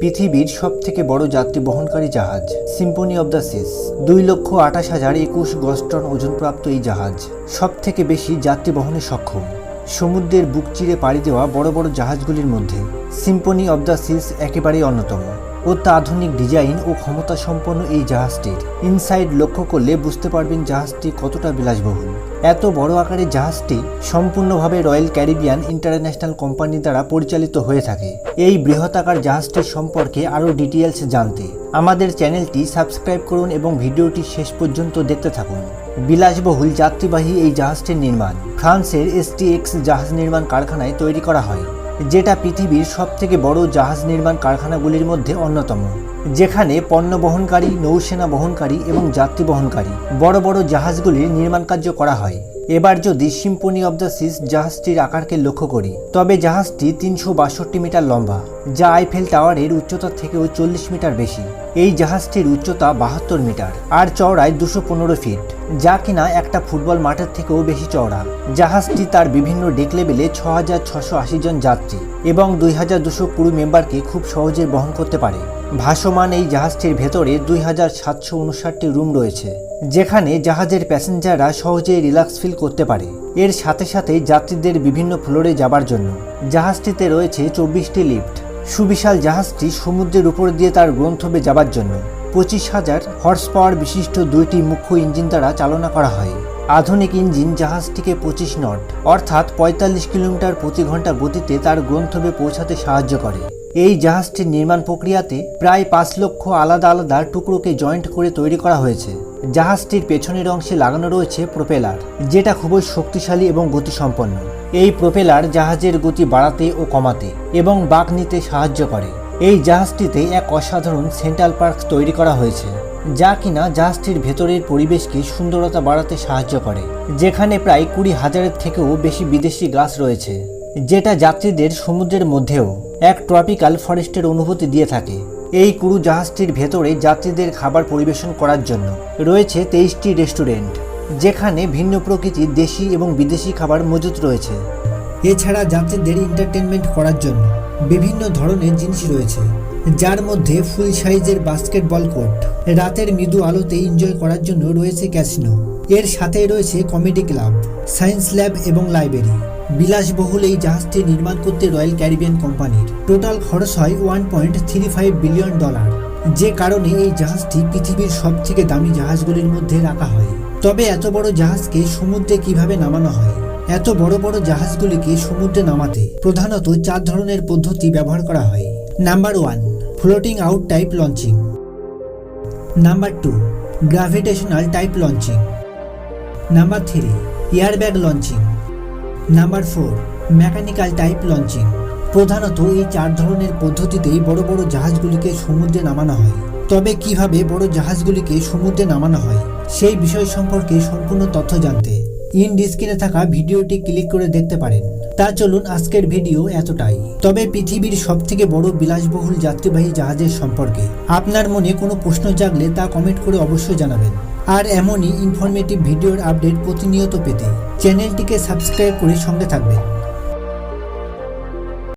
পৃথিবীর সব থেকে বড় যাত্রী বহনকারী জাহাজ সিম্পনি অব দ্য সিস দুই লক্ষ আঠাশ হাজার একুশ গস্টন ওজনপ্রাপ্ত এই জাহাজ সব থেকে বেশি যাত্রী বহনে সক্ষম। সমুদ্রের বুক চিরে পাড়ি দেওয়া বড় বড় জাহাজগুলির মধ্যে সিম্পনি অব দ্য সিস একেবারেই অন্যতম। অত্যাধুনিক ডিজাইন ও ক্ষমতা সম্পন্ন এই জাহাজটির। ইনসাইড লক্ষ্য করলে বুঝতে পারবেন জাহাজটি কতটা বিলাসবহুল। এত বড় আকারের জাহাজটি সম্পূর্ণভাবে রয়্যাল ক্যারিবিয়ান ইন্টারন্যাশনাল কোম্পানি দ্বারা পরিচালিত হয়ে থাকে। এই বৃহতাকার জাহাজটির সম্পর্কে আরও ডিটেলস জানতে আমাদের চ্যানেলটি সাবস্ক্রাইব করুন এবং ভিডিওটি শেষ পর্যন্ত দেখতে থাকুন। বিলাসবহুল যাত্রীবাহী এই জাহাজটির নির্মাণ। ফ্রান্সের এসটিএক্স জাহাজ নির্মাণ কারখানায় তৈরি করা হয়। যেটা পৃথিবীর সবথেকে বড় জাহাজ নির্মাণ কারখানাগুলির মধ্যে অন্যতম। যেখানে পণ্য বহনকারী, নৌসেনা বহনকারী এবং যাত্রী বহনকারী বড় বড় জাহাজগুলির নির্মাণ কার্য করা হয়। এবার যদি সিম্পনি অব দ্য সিস জাহাজটির আকারকে লক্ষ্য করি, তবে জাহাজটি তিনশো বাষট্টি মিটার লম্বা, যা আইফেল টাওয়ারের উচ্চতা থেকেও চল্লিশ মিটার বেশি। এই জাহাজটির উচ্চতা বাহাত্তর মিটার আর চওড়ায় দুশো পনেরো ফিট, যা কিনা একটা ফুটবল মাঠের থেকেও বেশি চওড়া। জাহাজটি তার বিভিন্ন ডেক লেভেলে ছ হাজার ছশো আশি জন যাত্রী এবং দুই হাজার দুশো কুড়ি মেম্বারকে খুব সহজে বহন করতে পারে। ভাসমান এই জাহাজটির ভেতরে দুই হাজার সাতশো উনষাটটি রুম রয়েছে, যেখানে জাহাজের প্যাসেঞ্জাররা সহজেই রিল্যাক্স ফিল করতে পারে। এর সাথে সাথে যাত্রীদের বিভিন্ন ফ্লোরে যাবার জন্য। জাহাজটিতে রয়েছে চব্বিশটি লিফট সুবিশাল জাহাজটি সমুদ্রের উপর দিয়ে তার গ্রন্থবে যাবার জন্য পঁচিশ হাজার হর্স পাওয়ার বিশিষ্ট দুইটি মুখ্য ইঞ্জিন দ্বারা চালনা করা হয়। আধুনিক ইঞ্জিন জাহাজটিকে পঁচিশ নট, অর্থাৎ পঁয়তাল্লিশ কিলোমিটার প্রতি ঘণ্টা গতিতে তার গ্রন্থবে পৌঁছাতে সাহায্য করে। এই জাহাজটির নির্মাণ প্রক্রিয়াতে প্রায় পাঁচ লক্ষ আলাদা আলাদা টুকরোকে জয়েন্ট করে তৈরি করা হয়েছে। জাহাজটির পেছনের অংশে লাগানো রয়েছে প্রোপেলার, যেটা খুবই শক্তিশালী এবং গতিসম্পন্ন। এই প্রোপেলার জাহাজের গতি বাড়াতে ও কমাতে এবং বাঁক নিতে সাহায্য করে। এই জাহাজটিতে এক অসাধারণ সেন্ট্রাল পার্ক তৈরি করা হয়েছে, যা কিনা জাহাজটির ভেতরের পরিবেশকে সুন্দরতা বাড়াতে সাহায্য করে, যেখানে প্রায় কুড়ি হাজারের থেকেও বেশি বিদেশি গাছ রয়েছে, যেটা যাত্রীদের সমুদ্রের মধ্যেও এক ট্রপিক্যাল ফরেস্টের অনুভূতি দিয়ে থাকে। এই কুরু জাহাজটির ভেতরে যাত্রীদের খাবার পরিবেশন করার জন্য রয়েছে তেইশটি রেস্টুরেন্ট, যেখানে ভিন্ন প্রকৃতির দেশি এবং বিদেশি খাবার মজুত রয়েছে। এছাড়া যাত্রীদের এন্টারটেনমেন্ট করার জন্য বিভিন্ন ধরনের জিনিস রয়েছে, যার মধ্যে ফুল সাইজের বাস্কেটবল কোর্ট রাতের মৃদু আলোতে এনজয় করার জন্য রয়েছে ক্যাসিনো এর সাথে রয়েছে কমেডি ক্লাব সায়েন্স ল্যাব এবং লাইব্রেরি বিলাসবহুল এই জাহাজটি নির্মাণ করতে রয়্যাল ক্যারিবিয়ান কোম্পানির। টোটাল খরচ হয় one point three five billion dollar যে কারণে এই জাহাজটি পৃথিবীর সব থেকে দামি জাহাজগুলির মধ্যে রাখা হয়। তবে এত বড় জাহাজকে সমুদ্রে কীভাবে নামানো হয়? এত বড় বড় জাহাজগুলিকে সমুদ্রে নামাতে প্রধানত চার ধরনের পদ্ধতি ব্যবহার করা হয়। Number one floating out type launching number two gravitational type launching number three airbag launching number four mechanical type launching প্রধানত এই চার ধরনের পদ্ধতিতেই বড় বড় জাহাজগুলিকে সমুদ্রে নামানো হয়। তবে কীভাবে বড় জাহাজগুলিকে সমুদ্রে নামানো হয়, সেই বিষয় সম্পর্কে সম্পূর্ণ তথ্য জানতে ইন ডিসক্রিনে থাকা ভিডিওটি ক্লিক করে দেখতে পারেন। তা চলুন আজকের ভিডিও এতটাই। তবে পৃথিবীর সব থেকে বড় বিলাসবহুল যাত্রীবাহী জাহাজের সম্পর্কে আপনার মনে কোনো প্রশ্ন জাগলে তা কমেন্ট করে অবশ্যই জানাবেন। আর এমনই ইনফরমেটিভ ভিডিওর আপডেট প্রতিনিয়ত পেতে চ্যানেলটিকে সাবস্ক্রাইব করে সঙ্গে থাকবেন।